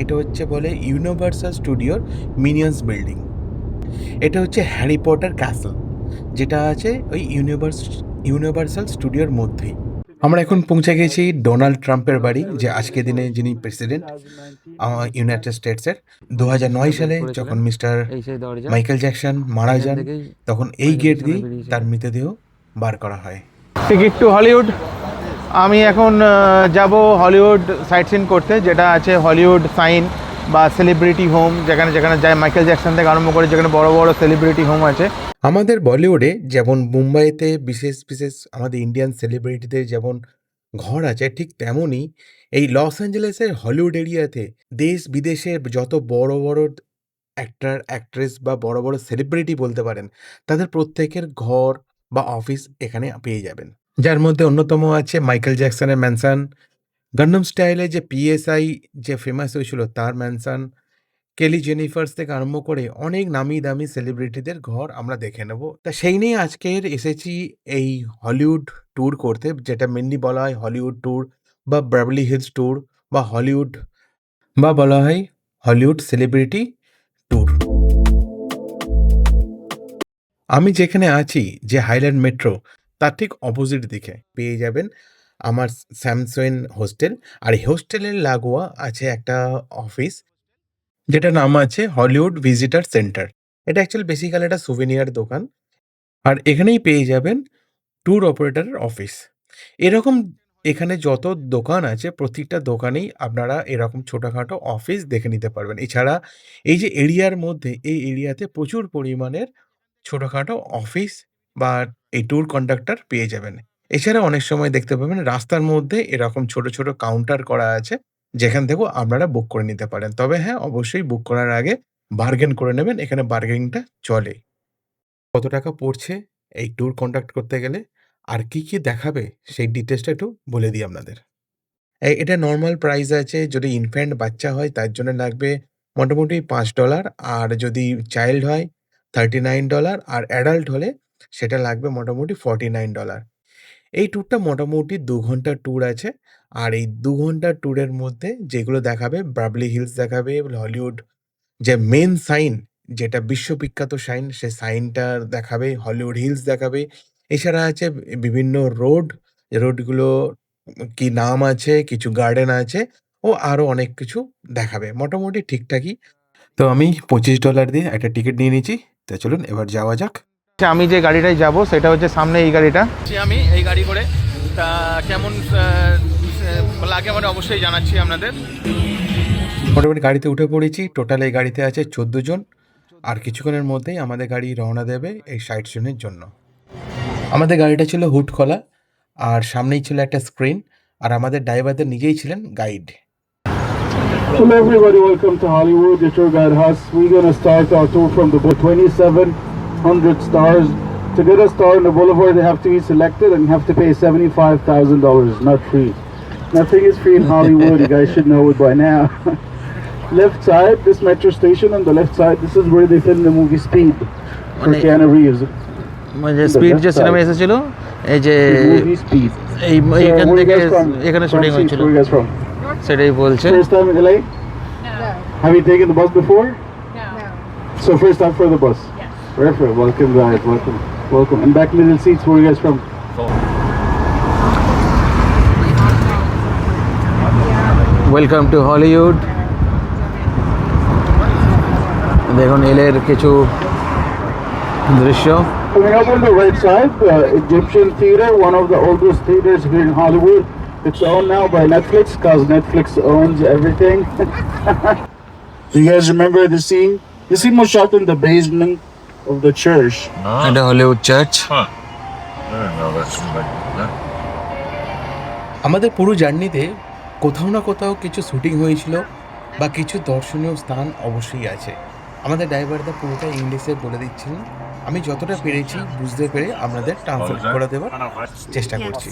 এটা হচ্ছে বলে ইউনিভার্সাল স্টুডিওর মিনিয়ন্স বিল্ডিং এটা হচ্ছে হ্যারি পটার ক্যাসেল যেটা আছে ওই ইউনিভার্স ইউনিভার্সাল স্টুডিওর মধ্যেই। আমরা এখন পৌঁছে গেছি ডোনাল্ড ট্রাম্পের বাড়ি যে আজকে দিনে যিনি প্রেসিডেন্ট ইউনাইটেড স্টেটসের দু নয় সালে যখন মিস্টার মাইকেল জ্যাকসন মারা যান তখন এই গেট দিয়ে তার মৃতদেহ বার করা হয়। টিকিট টু হলিউড আমি এখন যাব হলিউড সাইট সিন করতে, যেটা আছে হলিউড সাইন বা সেলিব্রিটি হোম, যেখানে যেখানে যায় মাইকেল জ্যাকসন থেকে আরম্ভ করে যেখানে বড় বড় সেলিব্রিটি হোম আছে। আমাদের বলিউডে যেমন মুম্বাইতে বিশেষ বিশেষ আমাদের ইন্ডিয়ান সেলিব্রিটিদের যেমন ঘর আছে, ঠিক তেমনই এই লস অ্যাঞ্জেলেসের হলিউড এরিয়াতে দেশ বিদেশের যত বড় বড় অ্যাক্টর, অ্যাক্ট্রেস বা বড় বড় সেলিব্রিটি বলতে পারেন, তাদের প্রত্যেকের ঘর বা অফিস এখানে পেয়ে যাবেন। যার মধ্যে অন্যতম আছে মাইকেল জ্যাকসনের ম্যানসান। গন্ডম স্টাইলে যে পিএসআই যে ফেমাস হয়েছিল তার ম্যানসান। কেলি জেনিফার্স থেকে আরম্ভ করে অনেক নামি দামি সেলিব্রিটিদের ঘর আমরা দেখে নেব। তা সেই নিয়ে আজকের এসেছি এই হলিউড ট্যুর করতে, যেটা মেনলি বলা হয় হলিউড ট্যুর বা ব্রাবলি হিলস ট্যুর বা হলিউড বা বলা হয় হলিউড সেলিব্রিটি ট্যুর। আমি যেখানে আছি, যে হাইল্যান্ড মেট্রো তার ঠিক অপোজিট দিকে পেয়ে যাবেন আমার স্যামসুইন হোস্টেল। আর হোস্টেলের লাগোয়া আছে একটা অফিস যেটা নাম আছে হলিউড ভিজিটার সেন্টার। এটা অ্যাকচুয়ালি বেসিক্যালি একটা সুভেনিয়ার দোকান। আর এখানেই পেয়ে যাবেন ট্যুর অপারেটরের অফিস এরকম এখানে যত দোকান আছে, প্রত্যেকটা দোকানেই আপনারা এরকম ছোটোখাটো অফিস দেখে নিতে পারবেন। এছাড়া এই যে এরিয়ার মধ্যে, এই এরিয়াতে প্রচুর পরিমাণের ছোটোখাটো অফিস বা এই ট্যুর কন্ডাক্টর পেয়ে যাবেন। এছাড়া অনেক সময় দেখতে পাবেন রাস্তার মধ্যে এরকম ছোট ছোট কাউন্টার করা আছে, যেখান থেকেও আপনারা বুক করে নিতে পারেন। তবে হ্যাঁ অবশ্যই বুক করার আগে বার্গেন করে নেবেন, এখানে বার্গেনিংটা চলে। কত টাকা পড়ছে এই ট্যুর কন্ডাক্ট করতে গেলে? আর কি কি দেখাবে? সেই ডিটেলসটা একটু বলে দিই আপনাদের। এটা নর্মাল প্রাইস আছে, যদি ইনফ্যান্ট বাচ্চা হয়, তার জন্য লাগবে মোটামুটি পাঁচ ডলার আর যদি চাইল্ড হয় থার্টি নাইন ডলার আর অ্যাডাল্ট হলে সেটা লাগবে মোটামুটি ফর্টি নাইন ডলার এই ট্যুরটা মোটামুটি দু ঘণ্টার ট্যুর আছে। আর এই দু ঘণ্টার ট্যুরের মধ্যে যেগুলো দেখাবে ব্রাবলি হিলস দেখাবে হলিউড যে মেন সাইন যেটা বিশ্ববিখ্যাত সাইন সে সাইনটা দেখাবে হলিউড হিলস দেখাবে। এছাড়া আছে বিভিন্ন রোড রোডগুলো কি নাম আছে, কিছু গার্ডেন আছে, ও আরও অনেক কিছু দেখাবে। মোটামুটি ঠিকঠাকই। তো আমি পঁচিশ ডলার দিয়ে একটা টিকিট নিয়ে নিয়েছি তো চলুন এবার যাওয়া যাক। আমি যে গাড়িটায় যাব সেটা হচ্ছে সামনে এই গাড়িটা। আমি এই গাড়ি করে কেমন লাগে মানে অবশ্যই জানাচ্ছি আপনাদের। মোটামুটি গাড়িতে উঠে পড়েছি টোটাল এই গাড়িতে আছে চোদ্দ জন। আর কিছুক্ষণের মধ্যেই আমাদের গাড়ি রওনা দেবে এই সাইট সিনের জন্য। আমাদের গাড়িটা ছিল হুট খোলা আর সামনেই ছিল একটা স্ক্রিন আর আমাদের ড্রাইভারদের নিজেই ছিলেন guide. Hello everybody, welcome to Hollywood. It's your guide Huss. We're going to start our tour from the 27 100 stars. To get a star in the Boulevard, they have to be selected and you have to pay $75,000, not free. Nothing is free in Hollywood, you guys should know it by now. left side, this metro station on the left side, this is where they filmed the movie Speed for Keanu Reeves. মানে speed যে cinema এসেছিল এই যে এই এখান থেকে এখানে shooting হয়েছিল সেটাই বলছে Have you taken the bus before? No. So first time for the bus. Yes. Perfect. Welcome guys. Welcome. Welcome. And back middle seats. Where are you guys from? Welcome to Hollywood দেখুন এলের কিছু দৃশ্য Coming up on the right side, the Egyptian Theater, one of the oldest theaters here in Hollywood. It's owned now by Netflix because Netflix owns everything. Do you guys remember the scene? The scene was shot in the basement of the church. এটা Hollywood church আমাদের পুরো জার্নিতে কোথাও না কোথাও কিছু shooting হয়েছিল বা কিছু দর্শনীয় স্থান অবশ্যই আছে। আমাদের ড্রাইভারদা পুরোটা ইংলিশে বলে দিচ্ছেন আমি যতটা পেরেছি বুঝতে পেরে আপনাদের ট্রান্সলেট করে দেওয়ার চেষ্টা করছি।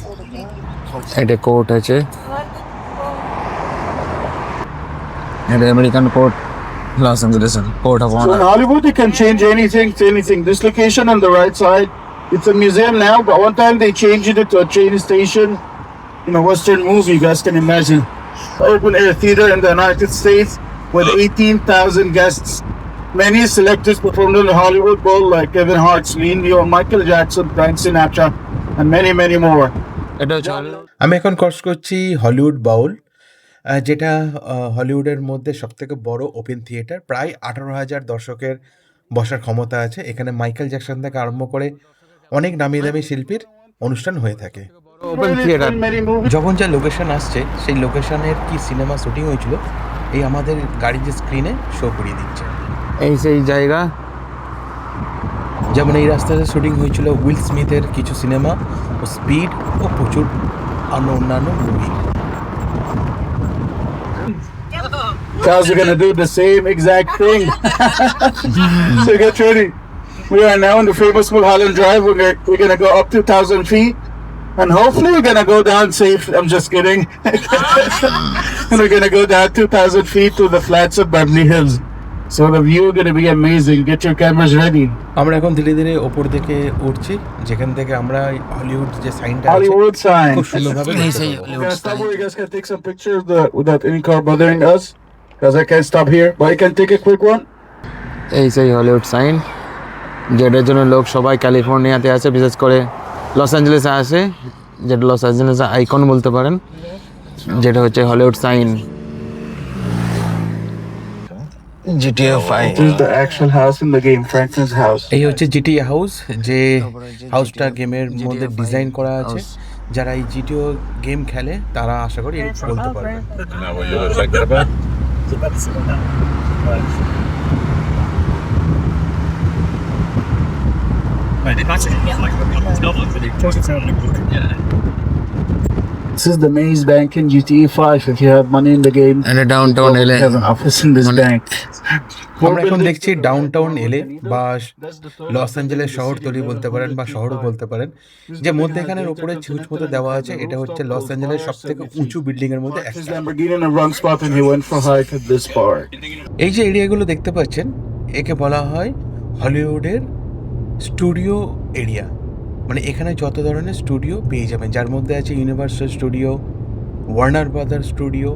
এটা কোর্ট আছে। এটা American court. Los Angeles court of So in honour Hollywood, you can change anything to anything. This location on the right side, it's a museum now, but one time they changed it to a train station in a Western movie, you guys can imagine. Open air theater in the United States. with 18,000 guests. Many selectors performed in the Hollywood Bowl like Kevin Hart, Celine Dion, Michael Jackson, Frank Sinatra, and many, many more. এটা হচ্ছে Hollywood আমি এখন cross করছি Hollywood বাউল আহ, যেটা হলিউডের মধ্যে সবথেকে বড় ওপেন থিয়েটার। প্রায় আঠারো হাজার দর্শকের বসার ক্ষমতা আছে। এখানে মাইকেল জ্যাকসন থেকে আরম্ভ করে অনেক নামি দামি শিল্পীর অনুষ্ঠান হয়ে থাকে। Open theatre. যখন যা লোকেশন আসছে সেই লোকেশনের কি সিনেমা শুটিং হয়েছিল এই আমাদের গাড়ির যে স্ক্রিনে শো করিয়ে দিচ্ছে। এই সেই জায়গা। যেমন এই রাস্তাতে শুটিং হয়েছিল উইল স্মিথের কিছু সিনেমা ও স্পিড ও প্রচুর অন্য অন্যান্য movie Guys, we're gonna do the same exact thing. so get ready. We are now on the famous Mulholland Drive. We're gonna, we're gonna go up 2,000 feet. And hopefully we're gonna go down safe. I'm just kidding. and we're gonna go down 2,000 feet to the flats of Beverly Hills. So the view is gonna be amazing. Get your cameras ready. আমরা এখন ধীরে ধীরে ওপর দিকে উঠছি যেখান থেকে আমরা হলিউড যে সাইনটা আছে Hollywood sign. খুব সুন্দরভাবে এই দেখতে সেই পাবো। We're Because I can't stop here. But I can take a quick one. এই সেই হলিউড সাইন যেটার জন্য লোক সবাই ক্যালিফোর্নিয়াতে আছে বিশেষ করে লস অ্যাঞ্জেলেসে আসে যেটা লস অ্যাঞ্জেলেসে আইকন বলতে পারেন যেটা হচ্ছে Hollywood sign GTA five This is the actual house in the game, Franklin's house. এই হচ্ছে জিটি হাউস যে হাউসটা গেমের মধ্যে ডিজাইন করা আছে যারা এই জিটিও গেম খেলে তারা আশা করি বলতে পারবে j'ai pas passé mon temps. Voilà. Right, if I should, like, you know, for the chosen book. This is the Maze Bank in GTA 5 if you have money in the game. এটা downtown এলে have an office in this bank. আমরা এখন দেখছি downtown এলে বা Los Angeles শহরতলি বলতে পারেন বা শহরও বলতে পারেন। যে মধ্যেখানের উপরে ছিউচ মতো দেওয়া আছে এটা হচ্ছে লস অ্যাঞ্জেলেস সব থেকে উঁচু বিল্ডিং এর মধ্যে His একটা। Lamborghini in the wrong spot and he went for height at this part. এই যে এরিয়াগুলো দেখতে পাচ্ছেন একে বলা হয় হলিউডের স্টুডিও এরিয়া মানে এখানে যত ধরনের স্টুডিও পেয়ে যাবেন। যার মধ্যে আছে Universal studio Warner brother studio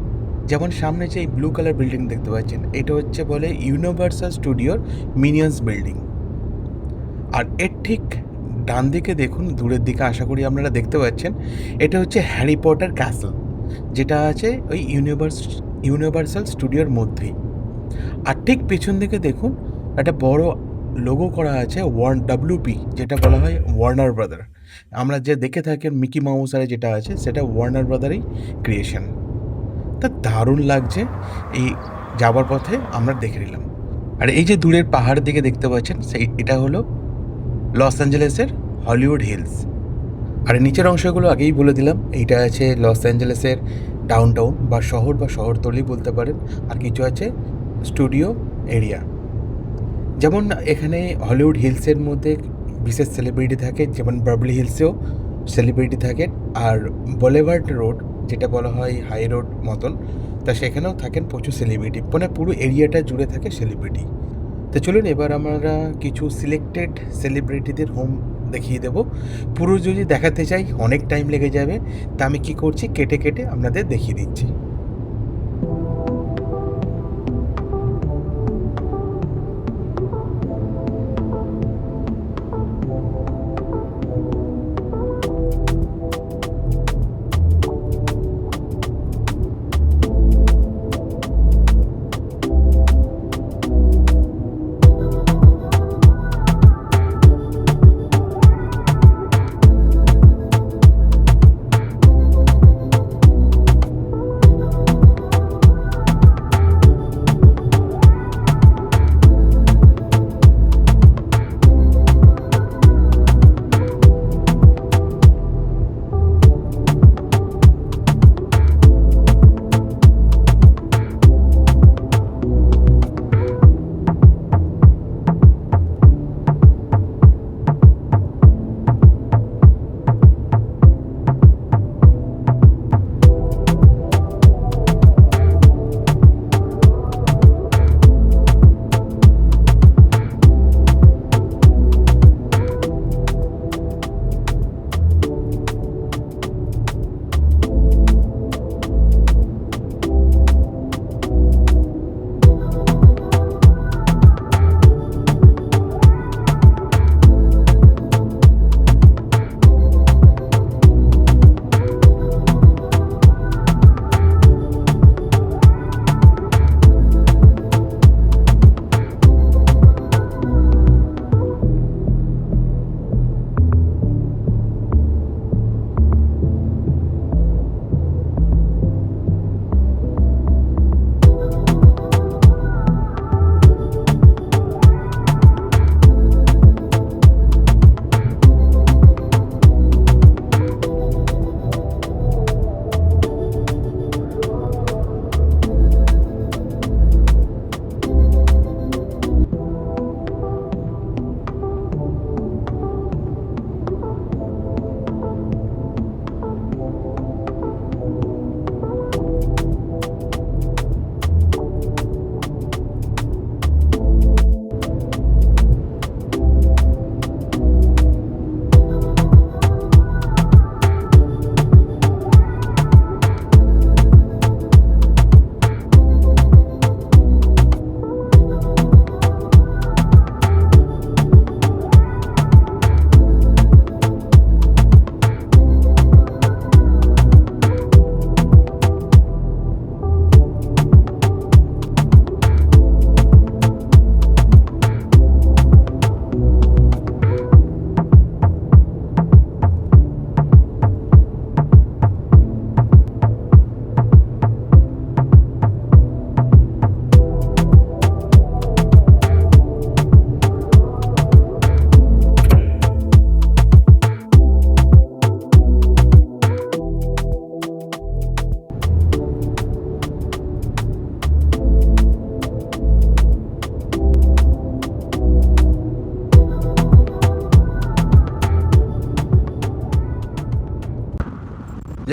যেমন সামনে যে এই ব্লু কালার বিল্ডিং দেখতে পাচ্ছেন, এটা হচ্ছে বলে ইউনিভার্সাল স্টুডিওর মিনিয়ন্স বিল্ডিং আর এর ঠিক ডান দিকে দেখুন, দূরের দিকে আশা করি আপনারা দেখতে পাচ্ছেন, এটা হচ্ছে হ্যারি পটার ক্যাসেল যেটা আছে ওই ইউনিভার্স ইউনিভার্সাল স্টুডিওর মধ্যেই। আর ঠিক পেছন দিকে দেখুন, একটা বড় লোগো করা আছে ওয়ার্ন ডাব্লিউপি যেটা বলা হয় ওয়ার্নার ব্রাদার আমরা যে দেখে থাকি মিকি মাউস আর যেটা আছে, সেটা ওয়ার্নার ব্রাদারই ক্রিয়েশন তা দারুণ লাগছে, এই যাবার পথে আমরা দেখে নিলাম। আর এই যে দূরের পাহাড় দিকে দেখতে পাচ্ছেন, সেই, এটা হলো লস অ্যাঞ্জেলেসের হলিউড হিলস আর নিচের অংশগুলো আগেই বলে দিলাম, এইটা আছে লস অ্যাঞ্জেলেসের ডাউন টাউন বা শহর বা শহরতলি বলতে পারেন, আর কিছু আছে স্টুডিও এরিয়া যেমন এখানে হলিউড হিলসের মধ্যে বিশেষ সেলিব্রিটি থাকে, যেমন বার্বলি হিলসেও সেলিব্রিটি থাকেন। আর বলেভার্ড রোড যেটা বলা হয় হাই রোড মতন, তা সেখানেও থাকেন প্রচুর সেলিব্রিটি মানে পুরো এরিয়াটা জুড়ে থাকে সেলিব্রিটি তো চলুন এবার আমরা কিছু সিলেক্টেড সেলিব্রিটিদের হোম দেখিয়ে দেবো। পুরো যদি দেখাতে চাই, অনেক টাইম লেগে যাবে। তা আমি কী করছি? কেটে কেটে আপনাদের দেখিয়ে দিচ্ছি।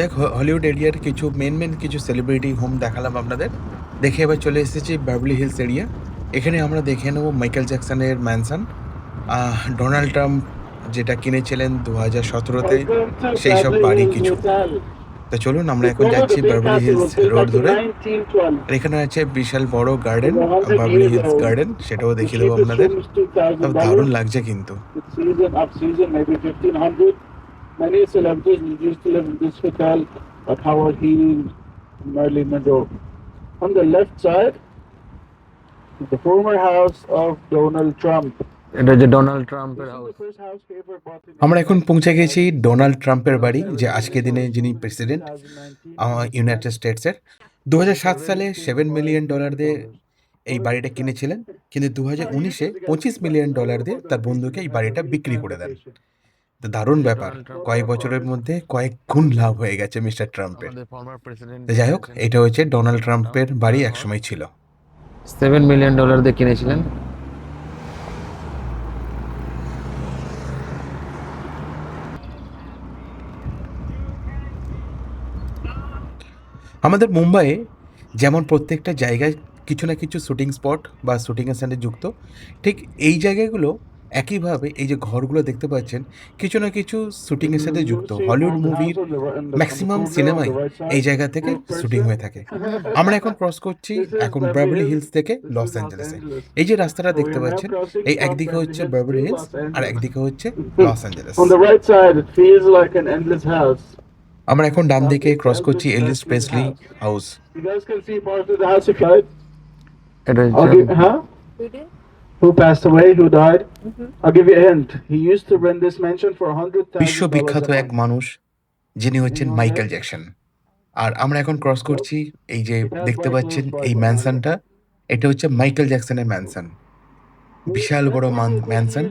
দেখ হলিউড এরিয়ার কিছু মেন মেন কিছু সেলিব্রিটি হোম দেখালাম আপনাদের। দেখে এবার চলে এসেছি বার্বলি হিলস এরিয়া এখানে আমরা দেখে নেব মাইকেল জ্যাকসনের ম্যানসন ডোনাল্ড ট্রাম্প যেটা কিনেছিলেন দু হাজার সতেরোতে, সেই সব বাড়ি কিছু। তো চলুন, আমরা এখন যাচ্ছি বার্বলি হিলস রোড ধরে। এখানে আছে বিশাল বড় গার্ডেন বার্বলি হিলস গার্ডেন সেটাও দেখিয়ে দেবো আপনাদের। দারুণ লাগছে কিন্তু। many celebrities used to live in this hotel at Howard Hughes, Marilyn Monroe. On the left side, the former house of Donald Trump. আমরা এখন পৌঁছে গেছি ডোনাল্ড ট্রাম্পের বাড়ি যে আজকে দিনে যিনি প্রেসিডেন্ট ইউনাইটেড স্টেটসের দু হাজার সাত সালে সেভেন মিলিয়ন ডলার দিয়ে এই বাড়িটা কিনেছিলেন কিন্তু দু হাজার উনিশে পঁচিশ মিলিয়ন ডলার দিয়ে তার বন্ধুকে এই বাড়িটা বিক্রি করে দেন দারুণ ব্যাপার। কয়েক বছরের মধ্যে কয়েক গুণ লাভ হয়ে গেছে মিস্টার ট্রাম্পের। যাই হোক এটা হচ্ছে ডোনাল্ড ট্রাম্পের বাড়ি একসময় ছিল। সেভেন মিলিয়ন ডলার দিয়ে কিনেছিলেন। আমাদের মুম্বাইয়ে যেমন প্রত্যেকটা জায়গায় কিছু না কিছু শুটিং স্পট বা শুটিংয়ের সাথে যুক্ত ঠিক এই জায়গাগুলো একইভাবে এই যে ঘরগুলো দেখতে পাচ্ছেন কিছু না কিছু শুটিংয়ের সাথে যুক্ত। হলিউড মুভির ম্যাক্সিমাম সিনেমাই এই জায়গা থেকে শুটিং হয়ে থাকে। আমরা এখন ক্রস করছি এখন ব্রাভলি হিলস থেকে লস অ্যাঞ্জেলেসে এই যে রাস্তাটা দেখতে পাচ্ছেন এই একদিকে হচ্ছে ব্রাভলি হিলস আর একদিকে হচ্ছে লস অ্যাঞ্জেলেস আমরা এখন ডান দিকে ক্রস করছি এলিস প্রেসলি হাউস এটা I'll হচ্ছে give, huh? Who did? Who passed away? Who died? I'll give you a hint. He used to rent this mansion for a hundred thousand বিশ্ববিখ্যাত এক মানুষ যিনি হচ্ছেন মাইকেল জ্যাকসন আর আমরা এখন ক্রস করছি এই যে দেখতে পাচ্ছেন এই ম্যানসানটা এটা হচ্ছে মাইকেল জ্যাকসনের ম্যানসান বিশাল বড় ম্যানসন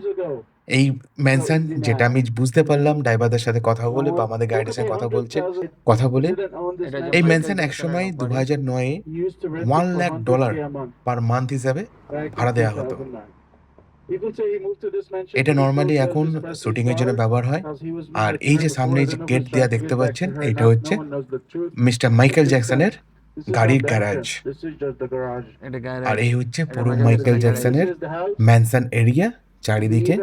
এই ম্যানসন যেটা আমি বুঝতে পারলাম ড্রাইভারদের সাথে কথা বলে বা আমাদের গাইডের সাথে কথা বলছে। কথা বলে। এই ম্যানসন একসময় দু হাজার নয়ে one lakh dollar per month হিসাবে ভাড়া দেওয়া হতো। এটা নর্মালি এখন শুটিং এর জন্য ব্যবহার হয়। আর এই যে সামনে যে গেট দেওয়া দেখতে পাচ্ছেন এটা হচ্ছে মিস্টার মাইকেল জ্যাকসনের গাড়ির গ্যারাজ আর এই হচ্ছে পুরো মাইকেল জ্যাকসনের ম্যানসন এরিয়া। চারিদিকে।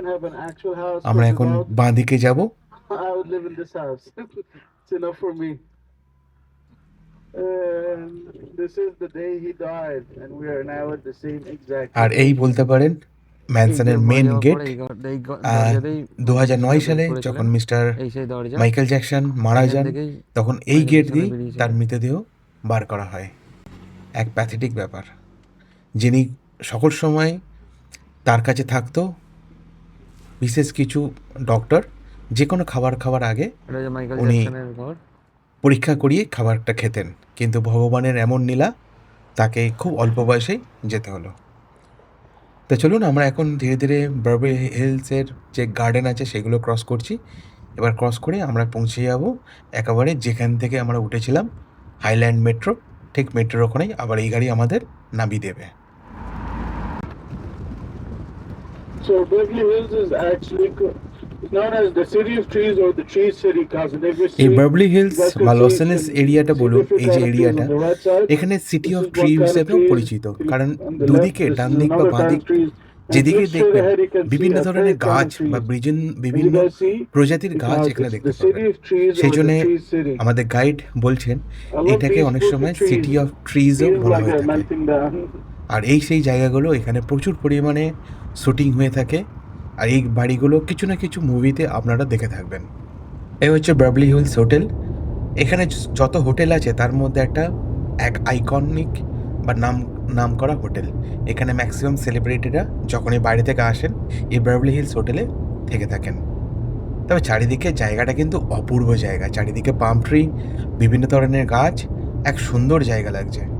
আমরা এখন বাঁ দিকে যাব. আর এই বলতে পারেন ম্যানসনের মেন গেট দু হাজার নয় সালে যখন মিস্টার মাইকেল জ্যাকসন মারা যান তখন এই গেট দিয়ে। তার মৃতদেহ বার করা হয়। এক প্যাথেটিক ব্যাপার। যিনি সকল সময় তার কাছে থাকতো বিশেষ কিছু ডক্টর যে কোনো খাবার খাওয়ার আগে উনি- পরীক্ষা করিয়ে খাবারটা খেতেন। কিন্তু ভগবানের এমন নীলা তাকে খুব অল্প বয়সেই যেতে হলো। তো চলুন আমরা এখন ধীরে ধীরে বার্বে হিলসের যে গার্ডেন আছে সেগুলো ক্রস করছি। এবার ক্রস করে আমরা পৌঁছে যাব একেবারে যেখান থেকে আমরা উঠেছিলাম হাইল্যান্ড মেট্রো ঠিক মেট্রোর ওখানেই। আবার এই গাড়ি আমাদের নামিয়ে দেবে। So Beverly Hills is actually এই বার্বলি হিলস বা লস এরিয়াটা বলুন এই যে এরিয়াটা এখানে সিটি অফ ট্রি হিসেবেও পরিচিত কারণ দুদিকে ডান দিক বা বাঁ দিক যেদিকে দেখবেন বিভিন্ন ধরনের গাছ বা বিভিন্ন বিভিন্ন প্রজাতির গাছ এখানে দেখতে পাবেন। সেই জন্য আমাদের গাইড বলছেন এটাকে অনেক সময় সিটি অফ ট্রিজও বলা হয়ে থাকে। আর এই সেই জায়গাগুলো এখানে প্রচুর পরিমাণে শুটিং হয়ে থাকে আর এই বাড়িগুলো কিছু না কিছু মুভিতে আপনারা দেখে থাকবেন। এই হচ্ছে বার্বলি হিলস হোটেল এখানে যত হোটেল আছে তার মধ্যে একটা, এক আইকনিক বা নাম নাম করা হোটেল। এখানে ম্যাক্সিমাম সেলিব্রিটিরা যখনই বাইরে থেকে আসেন, এই বার্বলি হিলস হোটেলে থেকে থাকেন। তবে চারিদিকে জায়গাটা কিন্তু অপূর্ব জায়গা। চারিদিকে পাম ট্রি বিভিন্ন ধরনের গাছ, এক সুন্দর জায়গা লাগছে।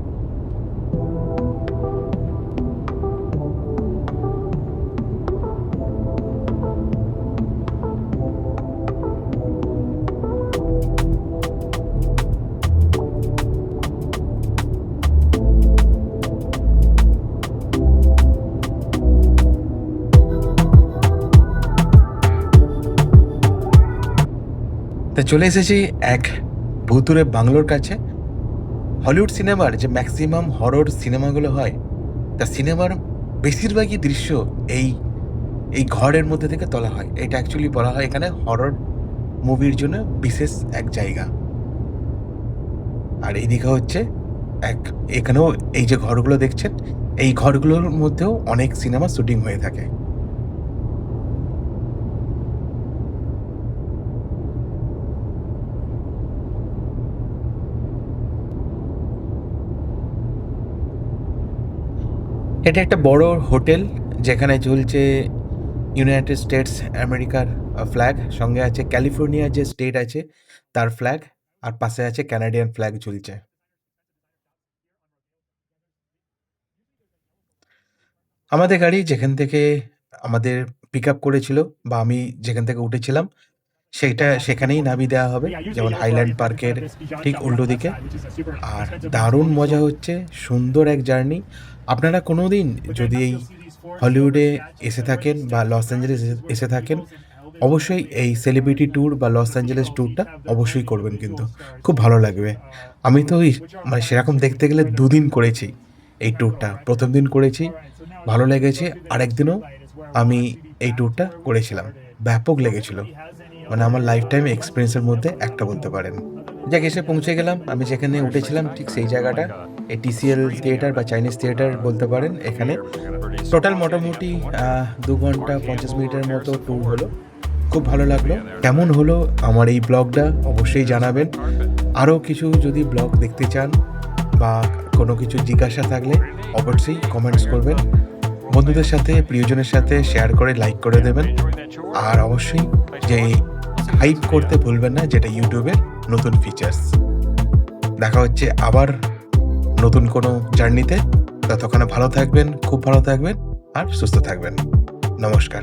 তা চলে এসেছি এক ভুতুরে বাংলোর কাছে। হলিউড সিনেমার যে ম্যাক্সিমাম হরর সিনেমাগুলো হয়, তা সিনেমার বেশিরভাগই দৃশ্য এই এই ঘরের মধ্যে থেকে তোলা হয়। এটা অ্যাকচুয়ালি বলা হয় এখানে হরর মুভির জন্য বিশেষ এক জায়গা। আর এইদিকে হচ্ছে এক, এখানেও এই যে ঘরগুলো দেখছেন, এই ঘরগুলোর মধ্যেও অনেক সিনেমা শুটিং হয়ে থাকে। এটা একটা বড় হোটেল যেখানে ঝুলছে ইউনাইটেড স্টেটস আমেরিকার ফ্ল্যাগ সঙ্গে আছে ক্যালিফোর্নিয়া যে স্টেট আছে, তার ফ্ল্যাগ আর পাশে আছে ক্যানাডিয়ান ফ্ল্যাগ ঝুলছে আমাদের গাড়ি যেখান থেকে আমাদের পিক আপ করেছিল বা আমি যেখান থেকে উঠেছিলাম সেইটা সেখানেই নামিয়ে দেওয়া হবে, যেমন হাইল্যান্ড পার্কের ঠিক উল্টো দিকে। আর দারুণ মজা হচ্ছে, সুন্দর এক জার্নি। আপনারা কোনো দিন যদি এই হলিউডে এসে থাকেন বা লস অ্যাঞ্জেলেস এসে থাকেন, অবশ্যই এই সেলিব্রিটি ট্যুর বা লস অ্যাঞ্জেলেস ট্যুরটা অবশ্যই করবেন কিন্তু। খুব ভালো লাগবে। আমি তো ওই মানে সেরকম দেখতে গেলে দুদিন করেছি এই ট্যুরটা। প্রথম দিন করেছি, ভালো লেগেছে। আরেকদিনও আমি এই ট্যুরটা করেছিলাম। ব্যাপক লেগেছিল। মানে আমার লাইফ টাইম এক্সপিরিয়েন্সের মধ্যে একটা বলতে পারেন। যাক, এসে পৌঁছে গেলাম। আমি যেখানে উঠেছিলাম, ঠিক সেই জায়গাটা। এই টিসিএল থিয়েটার বা চাইনিজ থিয়েটার বলতে পারেন, এখানে। টোটাল মোটামুটি দু ঘণ্টা পঞ্চাশ মিনিটের মতো ট্যুর হলো। খুব ভালো লাগল। কেমন হলো আমার এই ব্লগটা অবশ্যই জানাবেন। আরও কিছু যদি ব্লগ দেখতে চান বা কোনো কিছু জিজ্ঞাসা থাকলে অবশ্যই কমেন্টস করবেন। বন্ধুদের সাথে, প্রিয়জনের সাথে শেয়ার করে লাইক করে দেবেন। আর অবশ্যই যে হাইপ করতে ভুলবেন না, যেটা ইউটিউবের নতুন ফিচার্স দেখা হচ্ছে আবার নতুন কোনো জার্নিতে ততক্ষণে ভালো থাকবেন, খুব ভালো থাকবেন, আর সুস্থ থাকবেন। নমস্কার।